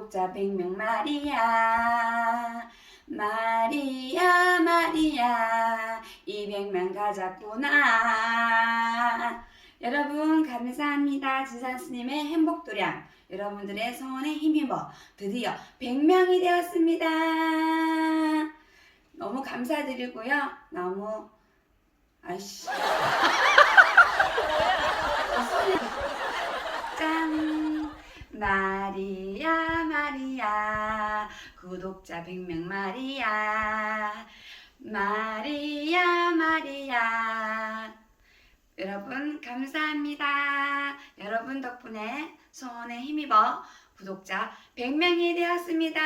구독자 100명 마리아 마리아 마리아 200명 가자구나 여러분 감사합니다. 지산스님의 행복도량 여러분들의 성원에 힘입어 드디어 100명이 되었습니다. 너무 감사드리고요. 너무 아씨 구독자 100명 마리아 마리아 마리아. 여러분 감사합니다. 여러분 덕분에 소원에 힘입어 구독자 100명이 되었습니다.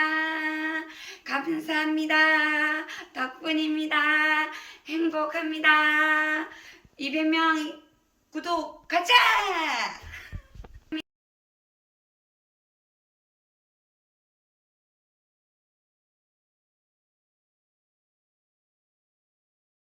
감사합니다. 덕분입니다. 행복합니다. 200명 구독 가자